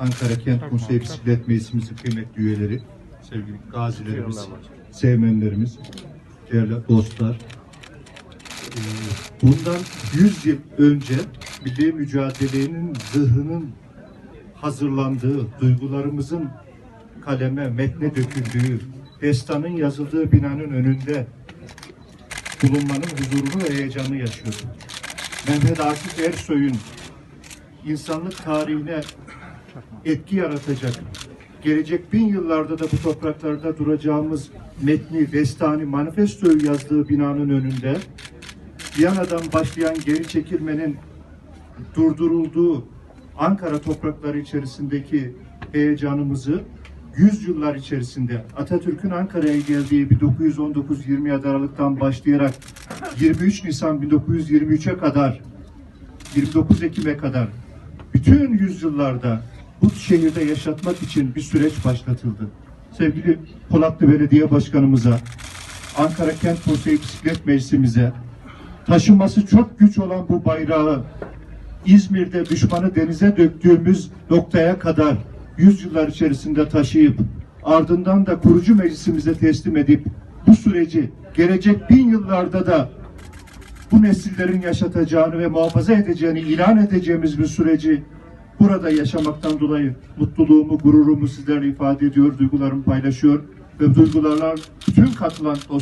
Ankara Kent Konseyi Bisiklet Meclisimizin kıymetli üyeleri, sevgili gazilerimiz, sevmenlerimiz, değerli dostlar. Ee, Bundan 100 yıl önce milli mücadelenin zırhının hazırlandığı, duygularımızın kaleme, metne döküldüğü, destanın yazıldığı binanın önünde bulunmanın huzurunu ve heyecanını yaşıyordum. Mehmet Akif Ersoy'un insanlık tarihine etki yaratacak, gelecek bin yıllarda da bu topraklarda duracağımız metni, destani, manifestoyu yazdığı binanın önünde Viyana'dan başlayan geri çekilmenin durdurulduğu Ankara toprakları içerisindeki heyecanımızı yüzyıllar içerisinde Atatürk'ün Ankara'ya geldiği 1919-20 Aralık'tan başlayarak 23 Nisan 1923'e kadar 29 Ekim'e kadar bütün yüzyıllarda bu şehirde yaşatmak için bir süreç başlatıldı. Sevgili Polatlı Belediye Başkanımıza, Ankara Kent Konseyi Bisiklet Meclisimize, taşıması çok güç olan bu bayrağı İzmir'de düşmanı denize döktüğümüz noktaya kadar yüzyıllar içerisinde taşıyıp ardından da kurucu meclisimize teslim edip bu süreci gelecek bin yıllarda da bu nesillerin yaşatacağını ve muhafaza edeceğini ilan edeceğimiz bir süreci burada yaşamaktan dolayı mutluluğumu, gururumu sizlerle ifade ediyor, duygularımı paylaşıyor ve duygularla bütün katılan dostlarım